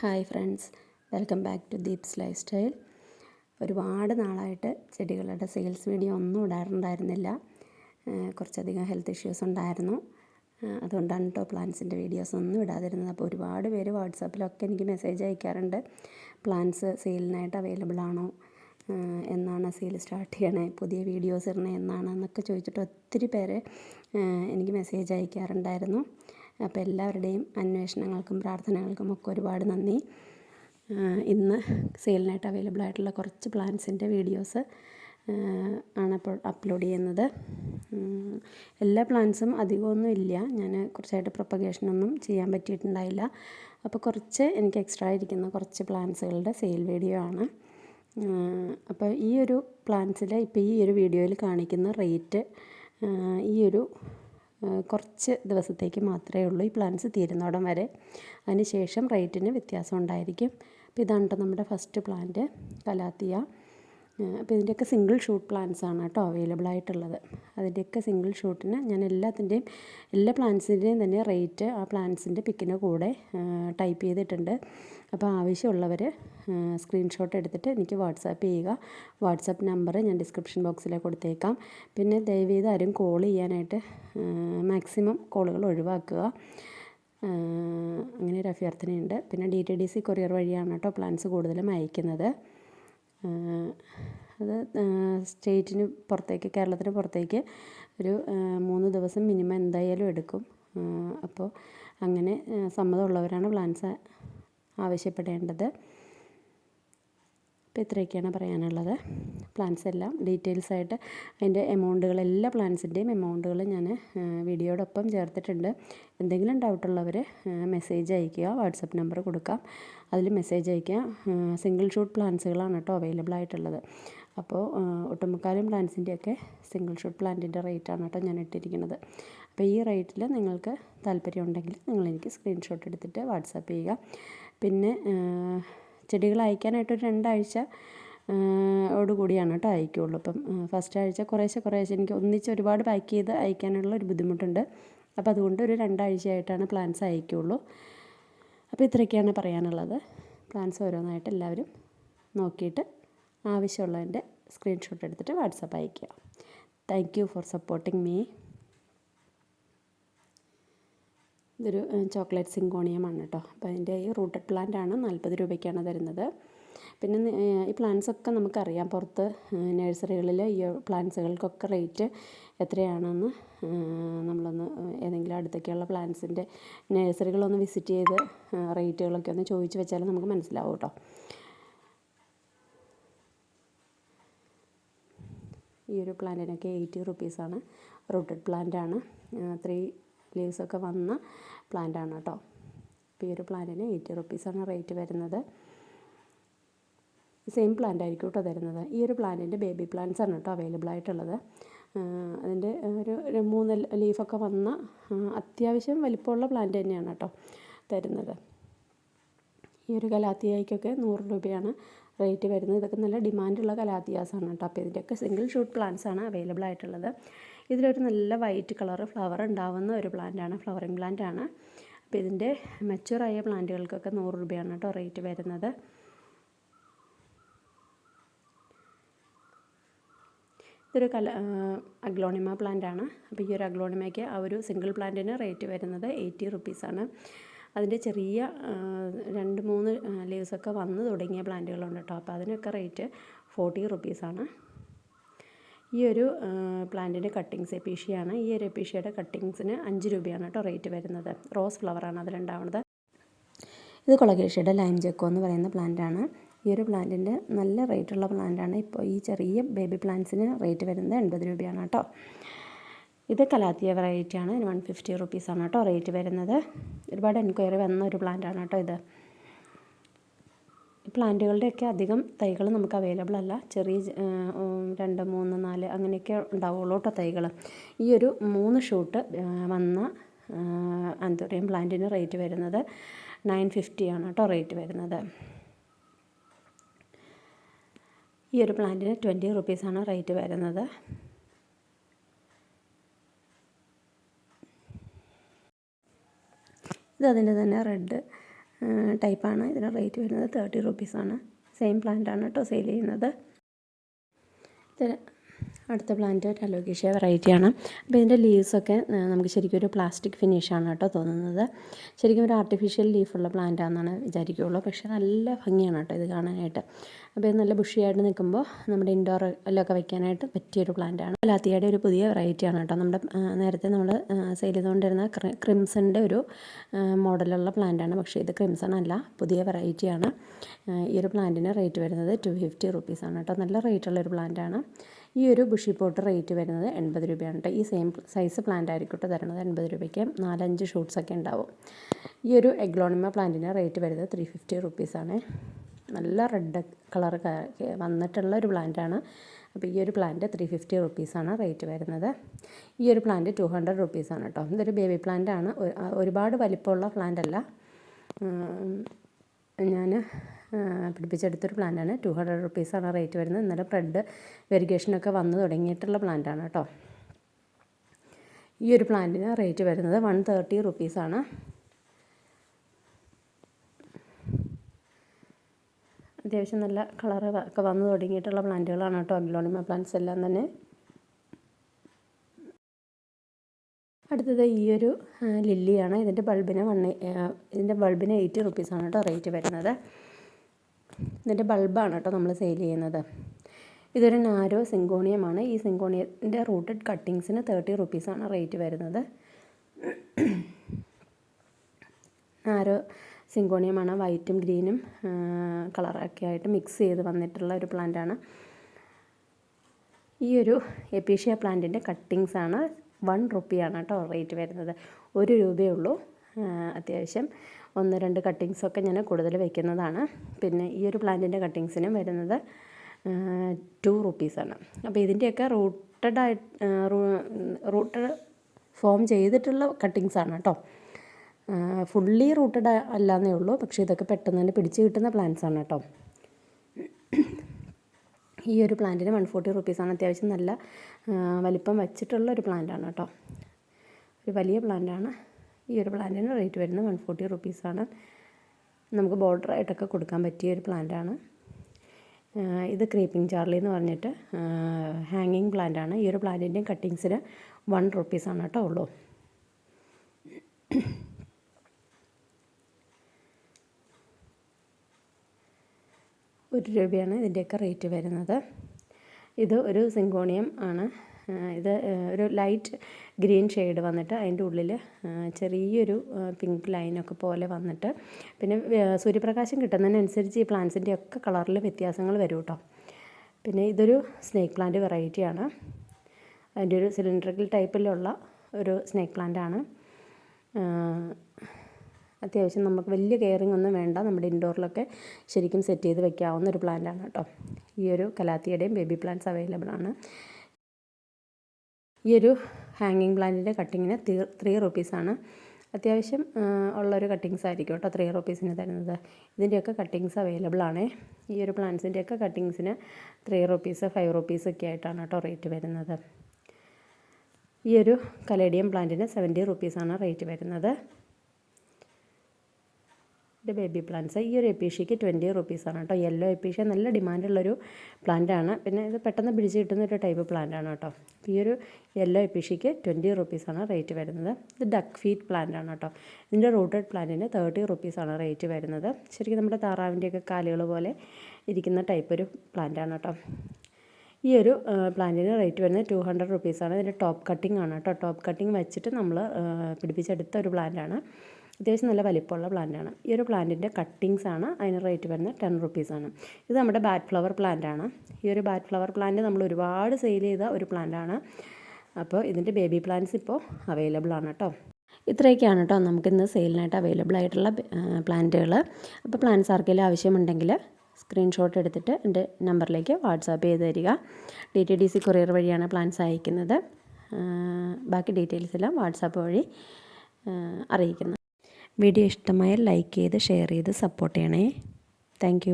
Hi friends welcome back to Deeps lifestyle. ഒരുപാട് നാളായിട്ട് ചെടികളുടെ സെയിൽസ് വീഡിയോ ഒന്നും ഇടാറുണ്ടായിരുന്നില്ല. കുറച്ചധികം ഹെൽത്ത് ഇഷ്യൂസ് ഉണ്ടായിരുന്നു. അതുകൊണ്ട് അതുകൊണ്ടാണ് കേട്ടോ പ്ലാന്റ്സിന്റെ വീഡിയോസ് ഒന്നും ഇടാതിരുന്നത്. അപ്പോൾ ഒരുപാട് പേര് വാട്സാപ്പിലൊക്കെ എനിക്ക് മെസ്സേജ് അയക്കാറുണ്ട്. പ്ലാന്റ്സ് സെയിലിനായിട്ട് അവൈലബിൾ ആണോ? എന്നാണ് സെയിൽ സ്റ്റാർട്ട് ചെയ്യണേ പുതിയ വീഡിയോസ് ഇടണേ എന്നാണ് എന്നൊക്കെ ചോദിച്ചിട്ട് ഒത്തിരി പേര് എനിക്ക് മെസ്സേജ് അയക്കാറുണ്ടായിരുന്നു. അപ്പോൾ എല്ലാവരുടെയും അന്വേഷണങ്ങൾക്കും പ്രാർത്ഥനകൾക്കും ഒക്കെ ഒരുപാട് നന്ദി. ഇന്ന് സെയിലിനായിട്ട് അവൈലബിൾ ആയിട്ടുള്ള കുറച്ച് പ്ലാൻസിന്റെ വീഡിയോസ് ആണ് അപ്പോൾ അപ്ലോഡ് ചെയ്യുന്നത്. എല്ലാ പ്ലാൻസും അധികമൊന്നും ഇല്ല. ഞാൻ കുറച്ചായിട്ട് പ്രൊപ്പഗേഷനൊന്നും ചെയ്യാൻ പറ്റിയിട്ടുണ്ടായില്ല. അപ്പോൾ കുറച്ച് എനിക്ക് എക്സ്ട്രാ ഇരിക്കുന്ന കുറച്ച് പ്ലാൻസുകളുടെ സെയിൽ വീഡിയോ ആണ്. അപ്പോൾ ഈ ഒരു പ്ലാൻസിൽ ഇപ്പോൾ ഈ ഒരു വീഡിയോയിൽ കാണിക്കുന്ന റേറ്റ് ഈ ഒരു കുറച്ച് ദിവസത്തേക്ക് മാത്രമേ ഉള്ളൂ ഈ പ്ലാന്റ്സ് തീരുന്നോടം വരെ. അതിന് ശേഷം റേറ്റിന് വ്യത്യാസം ഉണ്ടായിരിക്കും. അപ്പോൾ ഇതാണ് കേട്ടോ നമ്മുടെ ഫസ്റ്റ് പ്ലാന്റ് കലാത്തിയ. അപ്പോൾ ഇതിന്റെയൊക്കെ സിംഗിൾ ഷൂട്ട് പ്ലാന്റ്സ് ആണ് കേട്ടോ അവൈലബിൾ ആയിട്ടുള്ളത്. അതിന്റെയൊക്കെ സിംഗിൾ ഷൂട്ടിന് ഞാൻ എല്ലാത്തിന്റെയും എല്ലാ പ്ലാന്റ്സിന്റെയും തന്നെ റേറ്റ് ആ പ്ലാന്റ്സിന്റെ പിക്കിന്റെ കൂടെ ടൈപ്പ് ചെയ്തിട്ടുണ്ട്. അപ്പോൾ ആവശ്യമുള്ളവർ സ്ക്രീൻഷോട്ട് എടുത്തിട്ട് എനിക്ക് വാട്സാപ്പ് ചെയ്യുക. വാട്സാപ്പ് നമ്പർ ഞാൻ ഡിസ്ക്രിപ്ഷൻ ബോക്സിൽ കൊടുത്തേക്കാം. പിന്നെ ദയവ് ചെയ്ത് ആരും കോൾ ചെയ്യാനായിട്ട് മാക്സിമം കോളുകൾ ഒഴിവാക്കുക. അങ്ങനെ ഒരു അഭ്യർത്ഥനയുണ്ട്. പിന്നെ D T D C courier വഴിയാണ് കേട്ടോ പ്ലാൻസ് കൂടുതലും അയക്കുന്നത്. അത് സ്റ്റേറ്റിന് പുറത്തേക്ക് കേരളത്തിന് പുറത്തേക്ക് ഒരു മൂന്ന് ദിവസം മിനിമം എന്തായാലും എടുക്കും. അപ്പോൾ അങ്ങനെ സമ്മതമുള്ളവരാണ് പ്ലാൻസ് ആവശ്യപ്പെടേണ്ടത്. അപ്പോൾ ഇത്രയൊക്കെയാണ് പറയാനുള്ളത്. പ്ലാൻസ് എല്ലാം ഡീറ്റെയിൽസ് ആയിട്ട് അതിന്റെ എമൗണ്ടുകൾ എല്ലാ പ്ലാൻസിന്റെയും എമൗണ്ടുകൾ ഞാൻ വീഡിയോടൊപ്പം ചേർത്തിട്ടുണ്ട്. എന്തെങ്കിലും ഡൗട്ട് ഡൗട്ടുള്ളവർ മെസ്സേജ് അയയ്ക്കുക വാട്സപ്പ് നമ്പർ കൊടുക്കാം. അതിൽ മെസ്സേജ് അയയ്ക്കുക. സിംഗിൾ ഷൂട്ട് പ്ലാൻസുകളാണ് കേട്ടോ അവൈലബിൾ ആയിട്ടുള്ളത്. അപ്പോൾ ഒട്ടുമുക്കാലും പ്ലാൻസിന്റെയൊക്കെ സിംഗിൾ ഷൂട്ട് പ്ലാന്റിന്റെ റേറ്റാണ് കേട്ടോ ഞാൻ ഇട്ടിരിക്കുന്നത്. അപ്പോൾ ഈ റേറ്റിൽ നിങ്ങൾക്ക് താല്പര്യമുണ്ടെങ്കിൽ നിങ്ങൾ എനിക്ക് സ്ക്രീൻഷോട്ട് എടുത്തിട്ട് വാട്സാപ്പ് ചെയ്യുക. പിന്നെ ചെടികൾ അയക്കാനായിട്ട് ഒരു രണ്ടാഴ്ച ഓട് കൂടിയാണ് കേട്ടോ അയക്കുകയുള്ളൂ അപ്പം ഫസ്റ്റ് ആഴ്ച കുറേശ്ശെ കുറേശ്ശെ എനിക്ക് ഒന്നിച്ച് ഒരുപാട് പാക്ക് ചെയ്ത് അയക്കാനുള്ള ഒരു ബുദ്ധിമുട്ടുണ്ട്. അപ്പോൾ അതുകൊണ്ട് ഒരു രണ്ടാഴ്ചയായിട്ടാണ് പ്ലാൻസ് അയക്കുകയുള്ളൂ അപ്പോൾ ഇത്രയൊക്കെയാണ് പറയാനുള്ളത്. പ്ലാൻസ് ഓരോന്നായിട്ട് എല്ലാവരും നോക്കിയിട്ട് ആവശ്യമുള്ളതിന്റെ സ്ക്രീൻഷോട്ട് എടുത്തിട്ട് വാട്സപ്പ് അയക്കുക thank you for supporting me ഇതൊരു ചോക്ലേറ്റ് സിങ്കോണിയമാണ് കേട്ടോ. അപ്പോൾ അതിന്റെ ഈ റൂട്ടഡ് പ്ലാന്റ് ആണ് നാൽപ്പത് രൂപയ്ക്കാണ് തരുന്നത്. പിന്നെ ഈ പ്ലാന്റ്സ് ഒക്കെ നമുക്കറിയാം. പുറത്ത് നഴ്സറികളിൽ ഈ പ്ലാന്റ്സുകൾക്കൊക്കെ റേറ്റ് എത്രയാണെന്ന് നമ്മളൊന്ന് ഏതെങ്കിലും അടുത്തൊക്കെയുള്ള പ്ലാന്റ്സിന്റെ നഴ്സറികളൊന്ന് വിസിറ്റ് ചെയ്ത് റേറ്റുകളൊക്കെ ഒന്ന് ചോദിച്ച് വെച്ചാൽ നമുക്ക് മനസ്സിലാവും കേട്ടോ ഈ ഒരു പ്ലാന്റിനൊക്കെ എയ്റ്റി റുപ്പീസാണ്. റൂട്ടഡ് പ്ലാന്റാണ്. ത്രീ ലീവ്സൊക്കെ വന്ന പ്ലാന്റാണ് കേട്ടോ അപ്പോൾ ഈ ഒരു പ്ലാന്റിന് എയ്റ്റി റുപ്പീസാണ് റേറ്റ് വരുന്നത്. സെയിം പ്ലാന്റ് ആയിരിക്കും കേട്ടോ തരുന്നത്. ഈ ഒരു പ്ലാന്റിന്റെ ബേബി പ്ലാന്റ്സ് ആണ് കേട്ടോ അവൈലബിൾ ആയിട്ടുള്ളത്. അതിന്റെ ഒരു മൂന്ന് ലീഫൊക്കെ വന്ന അത്യാവശ്യം വലിപ്പമുള്ള പ്ലാന്റ് തന്നെയാണ് കേട്ടോ തരുന്നത്. ഈ ഒരു കലാത്തിയായിക്കൊക്കെ നൂറ് രൂപയാണ് റേറ്റ് വരുന്നത്. ഇതൊക്കെ നല്ല ഡിമാൻഡുള്ള കലാത്തിയാസാണ് കേട്ടോ. അപ്പോൾ ഇതിന്റെയൊക്കെ സിംഗിൾ ഷൂട്ട് പ്ലാന്റ്സ് ആണ് അവൈലബിൾ ആയിട്ടുള്ളത്. ഇതിലൊരു നല്ല വൈറ്റ് കളർ ഫ്ലവർ ഉണ്ടാവുന്ന ഒരു പ്ലാന്റാണ് ഫ്ലവറിങ് പ്ലാന്റ് ആണ്. അപ്പോൾ ഇതിന്റെ മെച്ചൂറായ പ്ലാന്റുകൾക്കൊക്കെ നൂറ് രൂപയാണ് കേട്ടോ റേറ്റ് വരുന്നത്. ഇതൊരു കല അഗ്ലോണിമ പ്ലാന്റ് ആണ്. അപ്പോൾ ഈ ഒരു അഗ്ലോണിമയ്ക്ക് ആ ഒരു സിംഗിൾ പ്ലാന്റിന് റേറ്റ് വരുന്നത് എയ്റ്റി റുപ്പീസാണ് അതിന്റെ ചെറിയ രണ്ട് മൂന്ന് ലീവ്സൊക്കെ വന്ന് തുടങ്ങിയ പ്ലാന്റുകളുണ്ട് കേട്ടോ അപ്പോൾ അതിനൊക്കെ റേറ്റ് ഫോർട്ടി റുപ്പീസാണ് ഈ ഒരു പ്ലാന്റിന്റെ കട്ടിങ്സ് എപ്പീഷ്യയാണ് ഈ ഒരു എപ്പീഷ്യയുടെ കട്ടിങ്സിന് അഞ്ച് രൂപയാണ് കേട്ടോ റേറ്റ് വരുന്നത്. റോസ് ഫ്ലവറാണ് അതിലുണ്ടാവുന്നത്. ഇത് കൊളഗേഷ്യയുടെ ലൈം ജെക്കോ എന്ന് പറയുന്ന പ്ലാന്റാണ് ഈ ഒരു പ്ലാന്റിന്റെ നല്ല റേറ്റുള്ള പ്ലാന്റാണ് ഇപ്പോൾ ഈ ചെറിയ ബേബി പ്ലാന്റ്സിന് റേറ്റ് വരുന്നത് എൺപത് രൂപയാണ് കേട്ടോ. ഇത് കലാത്തിയ വെറൈറ്റിയാണ്. ഇതിന് വൺ ഫിഫ്റ്റി റുപ്പീസാണ് കേട്ടോ റേറ്റ് വരുന്നത്. ഒരുപാട് എൻക്വയറി വന്ന ഒരു പ്ലാന്റാണ് കേട്ടോ ഇത്. പ്ലാന്റുകളുടെയൊക്കെ അധികം തൈകൾ നമുക്ക് അവൈലബിൾ അല്ല. ചെറിയ രണ്ട് മൂന്ന് നാല് അങ്ങനെയൊക്കെ ഉണ്ടാവുള്ളൂ കേട്ടോ തൈകൾ. ഈ ഒരു മൂന്ന് ഷൂട്ട് വന്ന ആന്തോറിയം പ്ലാന്റിന് റേറ്റ് വരുന്നത് നയൻ ഫിഫ്റ്റിയാണ് കേട്ടോ റേറ്റ് വരുന്നത്. ഈ ഒരു പ്ലാന്റിന് ട്വന്റി റുപ്പീസാണ് റേറ്റ് വരുന്നത്. ഇത് അതിന്റെ തന്നെ റെഡ് ടൈപ്പാണ്. ഇതിന് റേറ്റ് വരുന്നത് തേർട്ടി റുപ്പീസാണ് സെയിം പ്ലാന്റാണ് കേട്ടോ സെയിൽ ചെയ്യുന്നത്. അടുത്ത പ്ലാന്റ് ഒരു അലോക്കേഷ്യ വെറൈറ്റിയാണ് അപ്പോൾ ഇതിന്റെ ലീവ്സൊക്കെ നമുക്ക് ശരിക്കും ഒരു പ്ലാസ്റ്റിക് ഫിനിഷാണ് കേട്ടോ തോന്നുന്നത്. ശരിക്കും ഒരു ആർട്ടിഫിഷ്യൽ ലീഫുള്ള പ്ലാന്റ് ആണെന്നാണ് വിചാരിക്കുകയുള്ളൂ പക്ഷേ നല്ല ഭംഗിയാണ് കേട്ടോ ഇത് കാണാനായിട്ട്. അപ്പോൾ ഇത് നല്ല ബുഷിയായിട്ട് നിൽക്കുമ്പോൾ നമ്മുടെ ഇൻഡോറിലൊക്കെ വെക്കാനായിട്ട് പറ്റിയൊരു പ്ലാന്റാണ് ലാത്തിയുടെ ഒരു പുതിയ വെറൈറ്റിയാണ് കേട്ടോ. നമ്മുടെ നേരത്തെ നമ്മൾ സെയിൽ ചെയ്തുകൊണ്ടിരുന്ന ക്രിംസണിന്റെ ഒരു മോഡലുള്ള പ്ലാന്റാണ് പക്ഷേ ഇത് ക്രിംസൺ അല്ല പുതിയ വെറൈറ്റിയാണ് ഈ ഒരു പ്ലാന്റിന് റേറ്റ് വരുന്നത് ടു ഫിഫ്റ്റി റുപ്പീസാണ് കേട്ടോ. നല്ല റേറ്റുള്ളൊരു പ്ലാന്റാണ് ഈ ഒരു ബുഷി പോട്ട് റേറ്റ് വരുന്നത് എൺപത് രൂപയാണ് കേട്ടോ. ഈ സെയിം സൈസ് പ്ലാന്റ് ആയിരിക്കട്ടെ കേട്ടോ തരുന്നത് എൺപത് രൂപയ്ക്ക്. നാലഞ്ച് ഷൂട്ട്സൊക്കെ ഉണ്ടാവും. ഈ ഒരു എഗ്ലോണിമ പ്ലാന്റിന് റേറ്റ് വരുന്നത് ത്രീ ഫിഫ്റ്റി റുപ്പീസാണ് നല്ല റെഡ് കളർ വന്നിട്ടുള്ള ഒരു പ്ലാന്റാണ് അപ്പോൾ ഈ ഒരു പ്ലാന്റ് ത്രീ ഫിഫ്റ്റി റുപ്പീസാണ് റേറ്റ് വരുന്നത്. ഈ ഒരു പ്ലാന്റ് ടു ഹൺഡ്രഡ് റുപ്പീസാണ് കേട്ടോ. ഇതൊരു ബേബി പ്ലാന്റ് ആണ്. ഒരുപാട് വലിപ്പമുള്ള പ്ലാന്റ് അല്ല. ഞാൻ പിടിപ്പിച്ചെടുത്തൊരു പ്ലാന്റാണ്. ടു ഹൺഡ്രഡ് റുപ്പീസാണ് റേറ്റ് വരുന്നത്. ഇന്നലെ ബ്രെഡ് വെരിഗേഷനൊക്കെ വന്നു തുടങ്ങിയിട്ടുള്ള പ്ലാന്റാണ് കേട്ടോ ഈ ഒരു പ്ലാന്റിന് റേറ്റ് വരുന്നത് വൺ തേർട്ടി റുപ്പീസാണ് അത്യാവശ്യം നല്ല കളർ ഒക്കെ വന്നു തുടങ്ങിയിട്ടുള്ള പ്ലാന്റുകളാണ് കേട്ടോ അഗ്ലോണിമ പ്ലാന്റ്സ് എല്ലാം തന്നെ. അടുത്തത് ഈ ഒരു ലില്ലിയാണ്. ഇതിന്റെ ബൾബിന് വൺ ഇതിന്റെ ബൾബിന് എയ്റ്റി റുപ്പീസാണ് കേട്ടോ റേറ്റ് വരുന്നത്. ഇതിന്റെ ബൾബാണ് കേട്ടോ നമ്മൾ സെയിൽ ചെയ്യുന്നത്. ഇതൊരു നാരോ സിങ്കോണിയമാണ്. ഈ സിങ്കോണിയത്തിന്റെ റൂട്ടഡ് കട്ടിങ്സിന് തേർട്ടി റുപ്പീസാണ് റേറ്റ് വരുന്നത്. നാരോ സിങ്കോണിയമാണ്. വൈറ്റും ഗ്രീനും കളറൊക്കെ ആയിട്ട് മിക്സ് ചെയ്ത് വന്നിട്ടുള്ള ഒരു പ്ലാന്റാണ്. ഈ ഒരു എപ്പീഷ്യ പ്ലാന്റിന്റെ കട്ടിങ്സാണ് വൺ റുപ്പിയാണ് കേട്ടോ റേറ്റ് വരുന്നത്. ഒരു രൂപയേ ഉള്ളൂ അത്യാവശ്യം. ഒന്ന് രണ്ട് കട്ടിങ്സൊക്കെ ഞാൻ കൂടുതൽ വയ്ക്കുന്നതാണ് പിന്നെ ഈ ഒരു പ്ലാന്റിന്റെ കട്ടിങ്സിനും വരുന്നത് ടു റുപ്പീസാണ് അപ്പോൾ ഇതിന്റെയൊക്കെ റൂട്ടഡ് ആയിട്ട് റൂട്ടഡ് ഫോം ചെയ്തിട്ടുള്ള കട്ടിങ്സാണ് കേട്ടോ ഫുള്ളി റൂട്ടഡ് അല്ലാന്നേ ഉള്ളൂ പക്ഷേ ഇതൊക്കെ പെട്ടെന്ന് തന്നെ പിടിച്ച് കിട്ടുന്ന പ്ലാന്റ്സ് ആണ് കേട്ടോ ഈ ഒരു പ്ലാന്റിന് വൺ ഫോർട്ടി റുപ്പീസാണ് അത്യാവശ്യം നല്ല വലിപ്പം വെച്ചിട്ടുള്ള ഒരു പ്ലാന്റാണ് കേട്ടോ ഒരു വലിയ പ്ലാന്റാണ് ഈ ഒരു പ്ലാന്റിന് റേറ്റ് വരുന്നത് വൺ ഫോർട്ടി റുപ്പീസാണ് നമുക്ക് ബോർഡറായിട്ടൊക്കെ കൊടുക്കാൻ പറ്റിയ ഒരു പ്ലാന്റാണ് ഇത് ക്രീപ്പിംഗ് ചാർലി എന്ന് പറഞ്ഞിട്ട് ഹാങ്ങിങ് പ്ലാന്റാണ് ഈ ഒരു പ്ലാന്റിന്റെയും കട്ടിങ്സിന് വൺ റുപ്പീസാണ് കേട്ടോ ഉള്ളൂ. ഒരു രൂപയാണ് ഇതിന്റെയൊക്കെ റേറ്റ് വരുന്നത്. ഇത് ഒരു സിങ്കോണിയം ആണ്. ഇത് ഒരു ലൈറ്റ് ഗ്രീൻ ഷെയ്ഡ് വന്നിട്ട് അതിന്റെ ഉള്ളിൽ ചെറിയൊരു പിങ്ക് ലൈനൊക്കെ പോലെ വന്നിട്ട് പിന്നെ സൂര്യപ്രകാശം കിട്ടുന്നതിനനുസരിച്ച് ഈ പ്ലാന്റ്സിന്റെ ഒക്കെ കളറിൽ വ്യത്യാസങ്ങൾ വരും കേട്ടോ. പിന്നെ ഇതൊരു സ്നേക്ക് പ്ലാന്റ് വെറൈറ്റിയാണ് അതിന്റെ ഒരു സിലിണ്ടറിക്കൽ ടൈപ്പിലുള്ള ഒരു സ്നേക്ക് പ്ലാന്റ് ആണ്. അത്യാവശ്യം നമുക്ക് വലിയ കെയറിങ് ഒന്നും വേണ്ട. നമ്മുടെ ഇൻഡോറിലൊക്കെ ശരിക്കും സെറ്റ് ചെയ്ത് വെക്കാവുന്ന ഒരു പ്ലാന്റാണ് കേട്ടോ. ഈ ഒരു കലാത്തിയുടെയും ബേബി പ്ലാന്റ്സ് അവൈലബിൾ ആണ്. ഈ ഒരു ഹാങ്ങിങ് പ്ലാന്റിന്റെ കട്ടിങ്ങിന് ത്രീ ത്രീ റുപ്പീസാണ് അത്യാവശ്യം ഉള്ളൊരു കട്ടിങ്സ് ആയിരിക്കും കേട്ടോ ത്രീ റുപ്പീസിന് തരുന്നത്. ഇതിന്റെയൊക്കെ കട്ടിങ്സ് അവൈലബിൾ ആണ്. ഈ ഒരു പ്ലാന്റ്സിന്റെയൊക്കെ കട്ടിങ്സിന് ത്രീ റുപ്പീസ് ഫൈവ് റുപ്പീസ് ഒക്കെ ആയിട്ടാണ് കേട്ടോ റേറ്റ് വരുന്നത്. ഈ ഒരു കലേഡിയം പ്ലാന്റിന് സെവന്റി റുപ്പീസാണ് റേറ്റ് വരുന്നത്. ഇത് ബേബി പ്ലാന്റ്സ് ഈ ഒരു എപ്പീഷ്യയ്ക്ക് ട്വന്റി റുപ്പീസാണ് കേട്ടോ. യെല്ലോ എപ്പീഷ്യ നല്ല ഡിമാൻഡുള്ളൊരു പ്ലാന്റാണ് പിന്നെ ഇത് പെട്ടെന്ന് പിടിച്ച് കിട്ടുന്ന ഒരു ടൈപ്പ് പ്ലാന്റാണ് കേട്ടോ. ഈ ഒരു യെല്ലോ എപ്പീഷ്യയ്ക്ക് ട്വന്റി റുപ്പീസാണ് റേറ്റ് വരുന്നത്. ഇത് ഡക്ക് ഫീറ്റ് പ്ലാന്റാണ് കേട്ടോ. ഇതിന്റെ റൂട്ടഡ് പ്ലാന്റിന് തേർട്ടി റുപ്പീസാണ് റേറ്റ് വരുന്നത്. ശരിക്കും നമ്മുടെ താറാവിന്റെയൊക്കെ കാലുകൾ പോലെ ഇരിക്കുന്ന ടൈപ്പ് ഒരു പ്ലാന്റാണ് കേട്ടോ. ഈ ഒരു പ്ലാന്റിന് റേറ്റ് വരുന്നത് ടു ഹൺഡ്രഡ് റുപ്പീസാണ് ഇതിന്റെ ടോപ്പ് കട്ടിംഗ് ആണ് കേട്ടോ. ടോപ്പ് കട്ടിംഗ് വെച്ചിട്ട് നമ്മൾ പിടിപ്പിച്ചെടുത്ത ഒരു പ്ലാന്റാണ് അത്യാവശ്യം നല്ല വലിപ്പമുള്ള പ്ലാന്റാണ്. ഈ ഒരു പ്ലാന്റിന്റെ കട്ടിങ്സ് ആണ് അതിന് റേറ്റ് വരുന്നത് ടെൻ റുപ്പീസാണ് ഇത് നമ്മുടെ ബാറ്റ് ഫ്ലവർ പ്ലാന്റാണ് ഈ ഒരു ബാറ്റ് ഫ്ലവർ പ്ലാന്റ് നമ്മൾ ഒരുപാട് സെയിൽ ചെയ്ത ഒരു പ്ലാന്റാണ് അപ്പോൾ ഇതിന്റെ ബേബി പ്ലാന്റ്സ് ഇപ്പോൾ അവൈലബിൾ ആണ് കേട്ടോ ഇത്രയൊക്കെയാണ് കേട്ടോ നമുക്കിന്ന് സെയിലിനായിട്ട് അവൈലബിൾ ആയിട്ടുള്ള പ്ലാന്റുകൾ അപ്പോൾ പ്ലാന്റ്സ് ആർക്കെങ്കിലും ആവശ്യമുണ്ടെങ്കിൽ സ്ക്രീൻഷോട്ട് എടുത്തിട്ട് എന്റെ നമ്പറിലേക്ക് വാട്സാപ്പ് ചെയ്ത് തരിക. D T D C courier വഴിയാണ് പ്ലാൻസ് അയക്കുന്നത്. ബാക്കി ഡീറ്റെയിൽസ് എല്ലാം വാട്സാപ്പ് വഴി അറിയിക്കുന്നു വീഡിയോ ഇഷ്ടമായാൽ ലൈക്ക് ചെയ്ത് ഷെയർ ചെയ്ത് സപ്പോർട്ട് ചെയ്യണേ. താങ്ക്